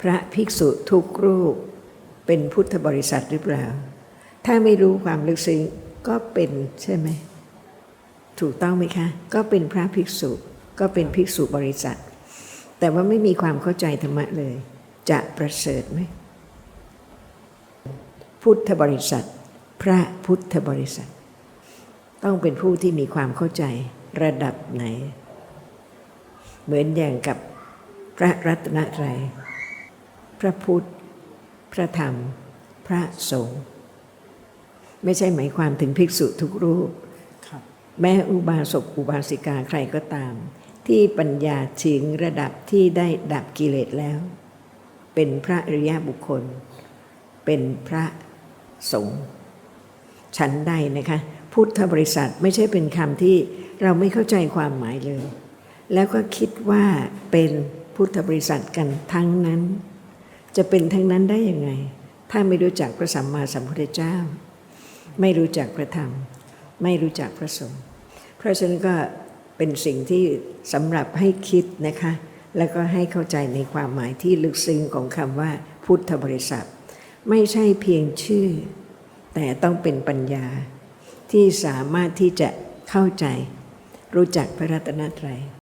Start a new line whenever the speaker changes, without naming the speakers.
พระภิกษุทุกรูปเป็นพุทธบริษัทหรือเปล่า ถ้าไม่รู้ความลึกซึ้งก็เป็นใช่ไหม ถูกต้องไหมคะ ก็เป็นพระภิกษุก็เป็นภิกษุบริษัท แต่ว่าไม่มีความเข้าใจธรรมะเลย จะประเสริฐไหม พุทธบริษัท พระพุทธบริษัท ต้องเป็นผู้ที่มีความเข้าใจระดับไหน เหมือนอย่างกับพระรัตนตรัย พระพุทธ พระธรรม พระสงฆ์ไม่ใช่หมายความถึงภิกษุทุกรูป
ครับ
แม้อุบาสกอุบาสิกาใครก็ตาม ที่ปัญญาถึงระดับที่ได้ดับกิเลสแล้ว เป็นพระอริยบุคคล เป็นพระสงฆ์ฉันใดนะคะ พุทธบริษัทไม่ใช่เป็นคำที่เราไม่เข้าใจความหมายเลย แล้วก็คิดว่าเป็นพุทธบริษัทกันทั้งนั้น จะเป็นทั้งนั้นได้ยังไง ถ้าไม่รู้จักพระสัมมาสัมพุทธเจ้า ไม่รู้จักพระธรรม ไม่รู้จักพระสงฆ์เพราะฉะนั้นก็เป็นสิ่งที่สำหรับให้คิดนะคะ แล้วก็ให้เข้าใจในความหมายที่ลึกซึ้งของคำว่าพุทธบริษัท ไม่ใช่เพียงชื่อ แต่ต้องเป็นปัญญาที่สามารถที่จะเข้าใจ รู้จักพระรัตนตรัย